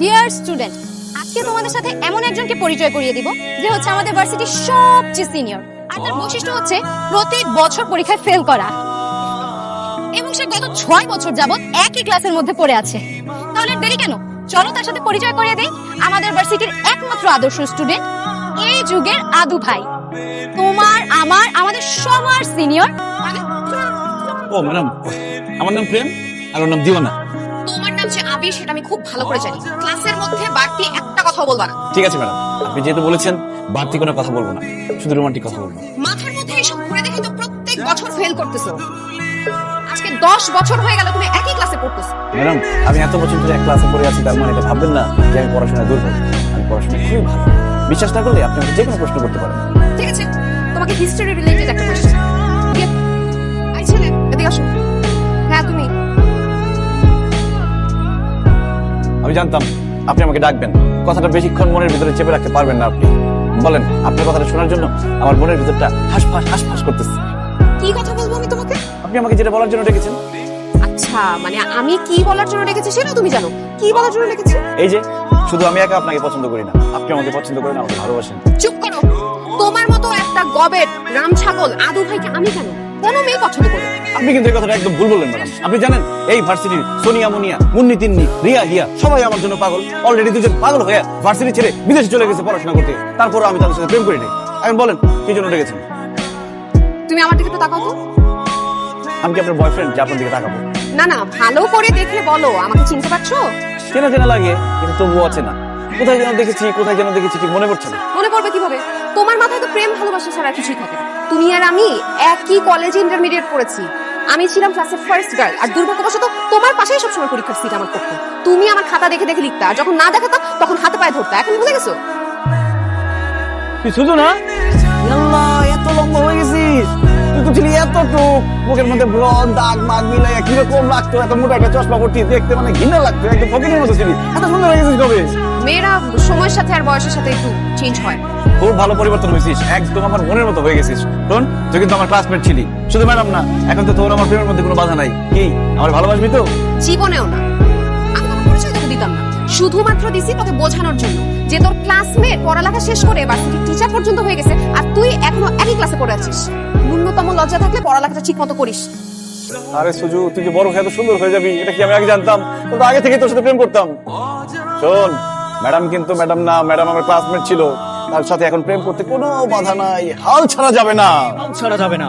Dear student আজকে তোমাদের সাথে এমন একজনকে পরিচয় করিয়ে দিব যে হচ্ছে আমাদের ভার্সিটির সবচেয়ে সিনিয়র আর তার বৈশিষ্ট্য হচ্ছে প্রতি বছর পরীক্ষায় ফেল করা। এবং সে গত ছয় বছর যাবত একই ক্লাসের মধ্যে পড়ে আছে। তাহলে দেরি কেন? চলো তার সাথে পরিচয় করিয়ে দেই। আমাদের ভার্সিটির একমাত্র আদর্শ স্টুডেন্ট এই যুগের আদু ভাই। তোমার আমার আমাদের সবার সিনিয়র ও ম্যাডাম আমার নাম প্রেম আর ওর নাম দিওয়ানা। নাম যে আবির সেটা আমি খুব ভালো করে জানি। ক্লাসের মধ্যে বাড়তি একটা কথা বলবা না। ঠিক আছে ম্যাডাম আপনি যেহেতু বলেছেন বাড়তি কোনো কথা বলব না। শুধু রোমান্টিক কথা বলব। মাথার মধ্যে এসব ঘুরে দেখে তো প্রত্যেক বছর ফেল করতেছো। আজকে দশ বছর হয়ে গেল তুমি একই ক্লাসে পড়তেছো। ম্যাডাম আমি এত বছর ধরে এক ক্লাসে পড়ে আছি তার মানে এটা ভাববেন না যে আমি পড়াশোনায় দুর্বল। আমি পড়াশোনা খুবই ভালো। বিশ্বাস না করলে আপনি আমাকে যে কোনো প্রশ্ন করতে পারেন। ঠিক আছে তোমাকে হিস্ট্রি রিলেটেড একটা কোশ্চেন আই ছেলে এদিকে আসো। হ্যাঁ তুমি। জানতাম আপনি আমাকে ডাকবেন। কথাটা বেশিক্ষণ মনের ভিতরে চেপে রাখতে পারবেন না আপনি। বলেন আপনার কথাটা শোনার জন্য আমার মনের ভিতরটা হাঁসফাঁস হাঁসফাঁস করতেছে। কি কথা বলব আমি তোমাকে? আপনি আমাকে যেটা বলার জন্য ডেকেছেন। আচ্ছা মানে আমি কি বলার জন্য রেখেছি সেটা তুমি জানো। কি বলার জন্য রেখেছি এই যে শুধু আমি একা আপনাকে পছন্দ করি না। আপনি আমাকে পছন্দ করেন আমাকে ভালোবাসেন। চুপ করো। তোমার মতো একটা গবেট রাম ছাগল আদু ভাইকে আমি কেন কোনো মেয়ে পছন্দ করবে না। আপনি কিন্তু এই কথাটা একদম ভুল বললেন ম্যাডাম। আপনি জানেন এই ভার্সিটির সোনিয়া মুনিয়া মুন্নি তিন্নি রিয়া হিয়া সবাই আমার জন্য পাগল। অলরেডি দুজন পাগল হয়ে ভার্সিটি ছেড়ে বিদেশে চলে গেছে পড়াশোনা করতে। তারপরও আমি তাদের সাথে প্রেম করি নাই। এখন বলেন কি জন্য ডেকেছেন? তুমি আমার দিকে একটু তাকাও তো। আমি কি আপনার বয়ফ্রেন্ড যে আপনার দিকে তাকাবো। না না ভালো করে দেখে বলো আমাকে চিনতে পারছ? চেনা চেনা লাগে কিন্তু তবুও আছে না কোথায় যেন দেখেছি কোথায় যেন দেখেছি ঠিক মনে পড়ছে না। মনে পড়বে কীভাবে? তোমার মাথায় তো প্রেম ভালোবাসা ছাড়া কিছুই থাকে না। তুমি আর আমি একই কলেজে ইন্টারমিডিয়েট পড়েছি। আমি ছিলাম ক্লাসের ফার্স্ট গার্ল আর দুর্ভাগ্যবশত তোমার পাশেই সবসময় পরীক্ষার সিট আমার পড়তো। তুমি আমার খাতা দেখে দেখে লিখতা আর যখন না দেখাতা তখন হাতে পায়ে ধরতা। এখন ভুলে গেছো? তুই শুধু না? আল্লাহ এত লম্বা হয়ে গেছিস। তুই তো ছিলি এতটুক। মুখের মধ্যে ব্রন দাগ মাগ মিলাইয়া কীরকম লাগতো? এত মোটা একটা চশমা পড়তি দেখতে মানে ঘৃণা লাগতো একদম ফকিরের মতো ছিলি। এত সুন্দর হয়ে গেছিস কবে? মেয়েরা সময়ের সাথে আর বয়সের সাথে একটু চেঞ্জ হয়। খুব ভালো পরিবর্তন হয়েছিস একদম আমার মনের মতো হয়ে গেছিস। শোন তুই কিন্তু আমার ক্লাসমেট ছিলি। শুধু ম্যাডাম না এখন তো তোর আমার প্রেমের মধ্যে কোনো বাধা নাই। কি আমার ভালোবাসবি তো? জীবনেও না। আমি তোমার পরিচয় তোকে দিতাম না। শুধুমাত্র দিছি তোকে বোঝানোর জন্য যে তোর ক্লাসমেট পড়ালেখা শেষ করে ভার্সিটির টিচার পর্যন্ত হয়ে গেছে আর তুই এখনও একই ক্লাসে পড়ে আছিস। ন্যূনতম লজ্জা থাকলে পড়ালেখাটা ঠিক মতো করিস। আরে সুজু, তুই যে বড় এত সুন্দর হয়ে যাবি, এটা কি আমি আগে জানতাম? তো আগে থেকে তোর সাথে প্রেম করতাম। শোন, ম্যাডাম কিন্তু ম্যাডাম না, ম্যাডাম আমার ক্লাসমেট ছিল। তার সাথে এখন প্রেম করতে কোনো বাধা নাই, হাল ছাড়া যাবে না। হাল ছাড়া যাবে না।